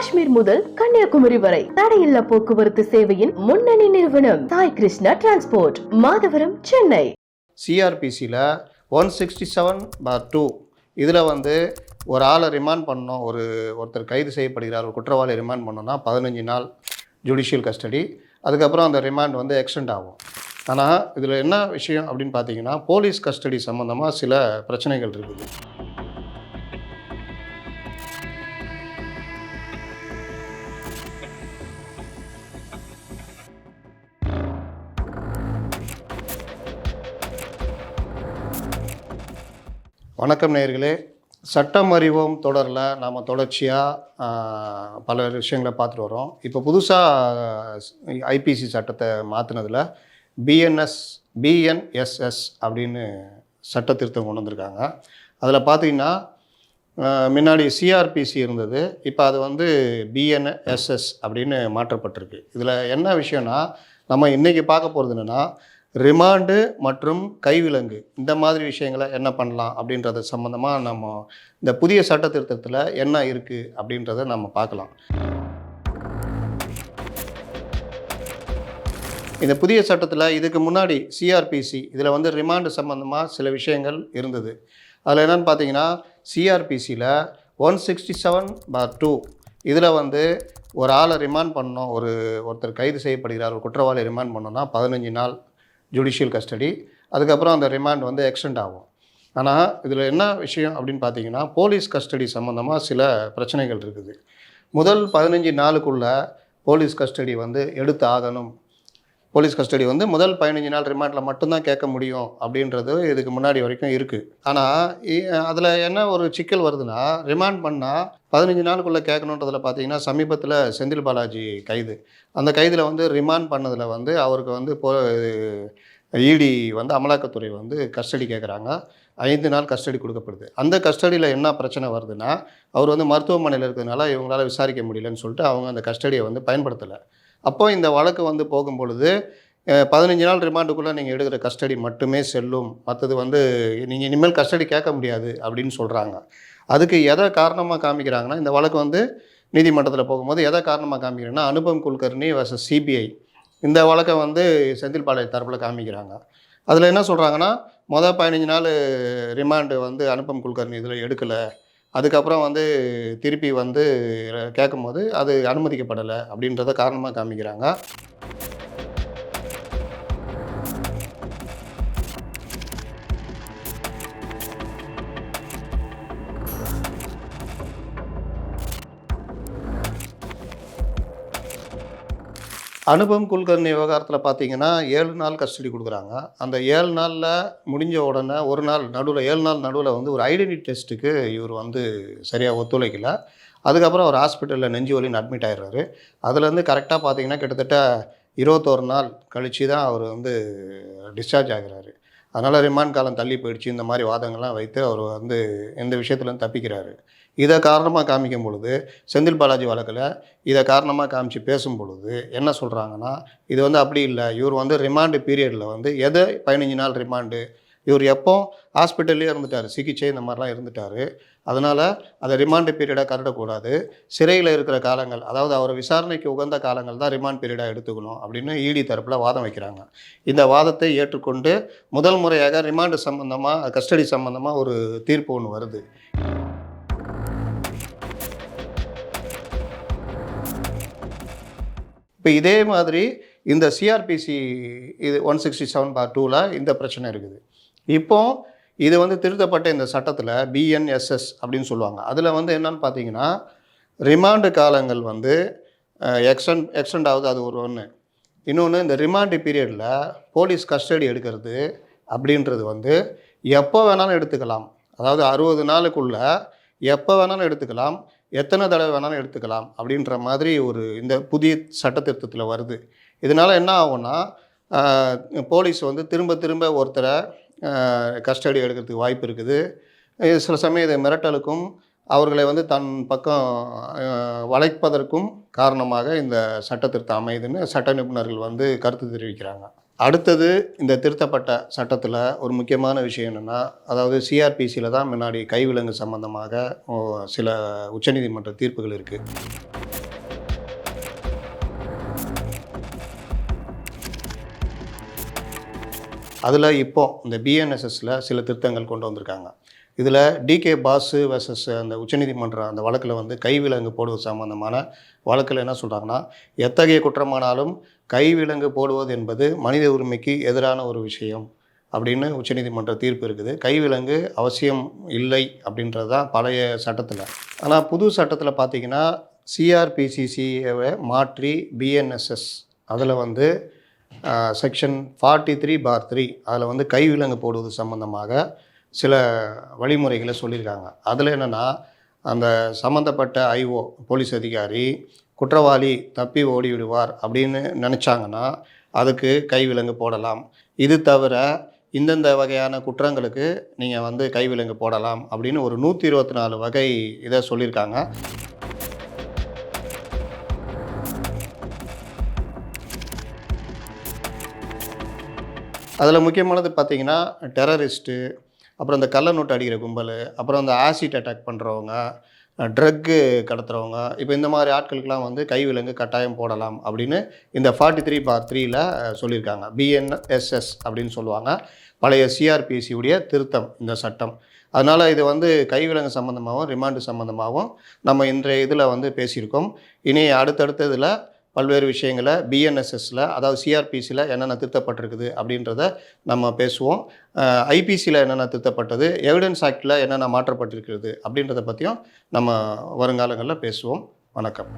காஷ்மீர் முதல் கன்னியாகுமரி வரை தடையில்லா போக்குவரத்து சேவையின் முன்னணி நிறுவனம் Sai Krishna transport Madhavaram Chennai. சிஆர்பிசியில் one sixty seven bar two இதில் வந்து ஒரு ஆளை ரிமாண்ட் பண்ணோம். ஒரு ஒருத்தர் கைது செய்யப்படுகிறார் ஒரு குற்றவாளி ரிமாண்ட் பண்ணோம்னா பதினஞ்சு நாள் ஜுடிஷியல் கஸ்டடி அதுக்கப்புறம் அந்த ரிமாண்ட் வந்து எக்ஸ்டெண்ட் ஆகும். ஆனால் இதில் என்ன விஷயம் அப்படின்னு பார்த்தீங்கன்னா போலீஸ் கஸ்டடி சம்மந்தமாக சில பிரச்சனைகள் இருக்குது. வணக்கம் நேயர்களே. சட்டம் அறிவோம் தொடரில் நாம் தொடர்ச்சியாக பல விஷயங்களை பார்த்துட்டு வரோம் இப்போ புதுசாக ஐபிசி சட்டத்தை மாற்றினதில் பிஎன்எஸ் பிஎன்எஸ்எஸ் அப்படின்னு சட்ட திருத்தம் கொண்டு வந்திருக்காங்க. அதில் பார்த்தீங்கன்னா முன்னாடி சிஆர்பிசி இருந்தது. இப்போ அது வந்து பிஎன்எஸ்எஸ் அப்படின்னு மாற்றப்பட்டிருக்கு. இதில் என்ன விஷயம்னா நம்ம இன்றைக்கி பார்க்க போகிறது என்னென்னா ரிமாண்டு மற்றும் கைவிலங்கு இந்த மாதிரி விஷயங்களை என்ன பண்ணலாம் அப்படின்றது சம்மந்தமாக நம்ம இந்த புதிய சட்ட திருத்தத்தில் என்ன இருக்குது அப்படின்றத நம்ம பார்க்கலாம். இந்த புதிய சட்டத்தில் இதுக்கு முன்னாடி சிஆர்பிசி இதில் வந்து ரிமாண்டு சம்மந்தமாக சில விஷயங்கள் இருந்தது. அதில் என்னென்னு பார்த்தீங்கன்னா சிஆர்பிசியில் one sixty seven bar two இதில் வந்து ஒரு ஆளை ரிமாண்ட் பண்ணோம் ஒரு ஒருத்தர் கைது செய்யப்படுகிறார் ஒரு குற்றவாளி ரிமாண்ட் பண்ணோன்னா பதினஞ்சு நாள் ஜுடிஷியல் கஸ்டடி அதுக்கப்புறம் அந்த ரிமாண்ட் வந்து எக்ஸ்டெண்ட் ஆகும். ஆனால் இதில் என்ன விஷயம் அப்படின்னு பார்த்தீங்கன்னா போலீஸ் கஸ்டடி சம்மந்தமாக சில பிரச்சனைகள் இருக்குது. முதல் பதினஞ்சு நாளுக்குள்ளே போலீஸ் கஸ்டடி வந்து எடுத்து ஆகணும் போலீஸ் கஸ்டடி வந்து முதல் பதினஞ்சு நாள் ரிமாண்டில் மட்டும்தான் கேட்க முடியும் அப்படின்றது இதுக்கு முன்னாடி வரைக்கும் இருக்குது ஆனால் அதில் என்ன ஒரு சிக்கல் வருதுன்னா ரிமாண்ட் பண்ணால் பதினஞ்சு நாளுக்குள்ளே கேட்கணுன்றதில் பார்த்தீங்கன்னா சமீபத்தில் செந்தில் பாலாஜி கைது. அந்த கைதில் வந்து ரிமாண்ட் பண்ணதில் வந்து அவருக்கு வந்து போ இடி வந்து அமலாக்கத்துறை வந்து கஸ்டடி கேட்குறாங்க ஐந்து நாள் கஸ்டடி கொடுக்கப்படுது. அந்த கஸ்டடியில் என்ன பிரச்சனை வருதுன்னா அவர் வந்து மருத்துவமனையில் இருக்கிறதுனால இவங்களால விசாரிக்க முடியலன்னு சொல்லிட்டு அவங்க அந்த கஸ்டடியை வந்து பயன்படுத்தலை. அப்போ இந்த வழக்கு வந்து போகும் பொழுது பதினஞ்சு நாள் ரிமாண்டுக்குள்ளே நீங்கள் எடுக்கிற கஸ்டடி மட்டுமே செல்லும். மற்றது வந்து நீங்கள் இனிமேல் கஸ்டடி கேட்க முடியாது அப்படின்னு சொல்கிறாங்க அதுக்கு எதை காரணமாக காமிக்கிறாங்கன்னா இந்த வழக்கு வந்து நீதிமன்றத்தில் போகும்போது எதை காரணமாக காமிக்கிறேன்னா அனுபம் குல்கர்னி வர்சஸ் சிபிஐ. இந்த வழக்கை வந்து செந்தில்பாளையம் தரப்பில் காமிக்கிறாங்க. அதில் என்ன சொல்கிறாங்கன்னா மொதல் பதினஞ்சு நாள் ரிமாண்டு வந்து அனுபம் குல்கர்னி இதில் எடுக்கலை. அதுக்கப்புறம் வந்து திருப்பி வந்து கேட்கும்போது அது அனுமதிக்கப்படலை அப்படின்றத காரணமாக காமிக்கிறாங்க. அனுபம் குல்கர்னி விவகாரத்தில் பார்த்தீங்கன்னா ஏழு நாள் கஸ்டடி கொடுக்குறாங்க. அந்த ஏழு நாளில் முடிஞ்ச உடனே ஒரு நாள் நடுவில் ஏழு நாள் நடுவில் வந்து ஒரு ஐடென்டி டெஸ்ட்டுக்கு இவர் வந்து சரியாக ஒத்துழைக்கல. அதுக்கப்புறம் அவர் ஹாஸ்பிட்டலில் நெஞ்சு வலின்னு அட்மிட் ஆகிடுறாரு அதுலேருந்து கரெக்டாக பார்த்தீங்கன்னா கிட்டத்தட்ட இருபத்தோரு நாள் கழித்து தான் அவர் வந்து டிஸ்சார்ஜ் ஆகிறாரு. அதனால் ரிமாண்ட் காலம் தள்ளி போயிடுச்சு. இந்த மாதிரி வாதங்கள்லாம் வைத்து அவர் வந்து எந்த விஷயத்துலேருந்து தப்பிக்கிறாரு. இதை காரணமாக காமிக்கும் பொழுது செந்தில் பாலாஜி வழக்கில் இதை காரணமாக காமிச்சு பேசும் பொழுது என்ன சொல்கிறாங்கன்னா இது வந்து அப்படி இல்லை. இவர் வந்து ரிமாண்டு பீரியடில் வந்து எதை பதினஞ்சு நாள் ரிமாண்டு இவர் எப்போ ஹாஸ்பிட்டல்லே இருந்துட்டார் சிகிச்சை இந்த மாதிரிலாம் இருந்துட்டார். அதனால் அதை ரிமாண்டு பீரியடாக கருடக்கூடாது. சிறையில் இருக்கிற காலங்கள் அதாவது அவர் விசாரணைக்கு உகந்த காலங்கள் தான் ரிமாண்ட் பீரியடாக எடுத்துக்கணும் அப்படின்னு இடி தரப்பில் வாதம் வைக்கிறாங்க. இந்த வாதத்தை ஏற்றுக்கொண்டு முதல் முறையாக ரிமாண்டு சம்மந்தமாக கஸ்டடி சம்மந்தமாக ஒரு தீர்ப்பு ஒன்று வருது. இப்போ இதே மாதிரி இந்த சிஆர்பிசி இது ஒன் சிக்ஸ்டி செவன் பார் டூவில் இந்த பிரச்சனை இருக்குது. இப்போ இது வந்து திருத்தப்பட்ட இந்த சட்டத்தில் பிஎன்எஸ்எஸ் அப்படின்னு சொல்லுவாங்க. அதில் வந்து என்னன்னு பார்த்தீங்கன்னா ரிமாண்டு காலங்கள் வந்து எக்ஸ்டெண்ட் எக்ஸ்டெண்ட் ஆகுது அது ஒரு ஒன்று இன்னொன்று இந்த ரிமாண்டு பீரியடில் போலீஸ் கஸ்டடி எடுக்கிறது அப்படின்றது வந்து எப்போ வேணாலும் எடுத்துக்கலாம். அதாவது அறுபது நாளுக்குள்ள எப்போ வேணாலும் எடுத்துக்கலாம் எத்தனை தடவை வேணாலும் எடுத்துக்கலாம் அப்படின்ற மாதிரி ஒரு இந்த புதிய சட்டத்திருத்தத்தில் வருது. இதனால் என்ன ஆகும்னா போலீஸ் வந்து திரும்ப திரும்ப ஒருத்தரை கஸ்டடி எடுக்கிறதுக்கு வாய்ப்பு இருக்குது. சில சமயம் இது மிரட்டலுக்கும் அவர்களை வந்து தன் பக்கம் வளைப்பதற்கும் காரணமாக இந்த சட்டத்திருத்தம் அமையுதுன்னு சட்ட நிபுணர்கள் வந்து கருத்து தெரிவிக்கிறாங்க. அடுத்தது இந்த திருத்தப்பட்ட சட்டத்தில் ஒரு முக்கியமான விஷயம் என்னென்னா அதாவது சிஆர்பிசியில் தான் முன்னாடி கைவிலங்கு சம்பந்தமாக சில உச்சநீதிமன்ற தீர்ப்புகள் இருக்குது அதில் இப்போது இந்த பிஎன்எஸ்எஸில் சில திருத்தங்கள் கொண்டு வந்திருக்காங்க. இதில் டிகே பாஸு வர்சஸ் அந்த உச்சநீதிமன்றம் அந்த வழக்கில் வந்து கைவிலங்கு போடுவது சம்பந்தமான வழக்கில் என்ன சொல்கிறாங்கன்னா எத்தகைய குற்றமானாலும் கைவிலங்கு போடுவது என்பது மனித உரிமைக்கு எதிரான ஒரு விஷயம் அப்படின்னு உச்சநீதிமன்ற தீர்ப்பு இருக்குது. கைவிலங்கு அவசியம் இல்லை அப்படின்றது தான் பழைய சட்டத்தில். ஆனால் புது சட்டத்தில் பார்த்தீங்கன்னா சிஆர்பிசிசியை மாற்றி பிஎன்எஸ்எஸ் அதில் வந்து section forty three bar three அதில் வந்து கைவிலங்கு போடுவது சம்பந்தமாக சில வழிமுறைகளை சொல்லியிருக்காங்க. அதில் என்னென்னா அந்த சம்மந்தப்பட்ட ஐஓ போலீஸ் அதிகாரி குற்றவாளி தப்பி ஓடி விடுவார் அப்படின்னு நினச்சாங்கன்னா அதுக்கு கைவிலங்கு போடலாம். இது தவிர இந்தந்த வகையான குற்றங்களுக்கு நீங்கள் வந்து கைவிலங்கு போடலாம் அப்படின்னு ஒரு நூற்றி இருபத்தி நாலு வகை இதை சொல்லியிருக்காங்க. அதில் முக்கியமானது பார்த்தீங்கன்னா டெரரிஸ்ட்டு அப்புறம் இந்த கள்ள நோட்டு அடிக்கிற கும்பல் அப்புறம் இந்த ஆசிட் அட்டாக் பண்ணுறவங்க ட்ரக்கு கடத்துறவங்க இப்போ இந்த மாதிரி ஆட்களுக்கெல்லாம் வந்து கைவிலங்கு கட்டாயம் போடலாம் அப்படின்னு இந்த ஃபார்ட்டி த்ரீ பார் த்ரீயில் சொல்லியிருக்காங்க. பிஎன்எஸ்எஸ் அப்படின்னு சொல்லுவாங்க. பழைய சிஆர்பிசியுடைய திருத்தம் இந்த சட்டம். அதனால் இது வந்து கைவிலங்கு சம்மந்தமாகவும் ரிமாண்டு சம்மந்தமாகவும் நம்ம இன்றைய இதில் வந்து பேசியிருக்கோம். இனி அடுத்தடுத்த இதில் பல்வேறு விஷயங்களை பிஎன்எஸ்எஸில் அதாவது சிஆர்பிசியில் என்னென்ன திருத்தப்பட்டிருக்குது அப்படின்றத நம்ம பேசுவோம். ஐபிசியில் என்னென்ன திருத்தப்பட்டது எவிடன்ஸ் ஆக்டில் என்னென்ன மாற்றப்பட்டிருக்கிறது அப்படின்றத பற்றியும் நம்ம வருங்காலங்களில் பேசுவோம். வணக்கம்.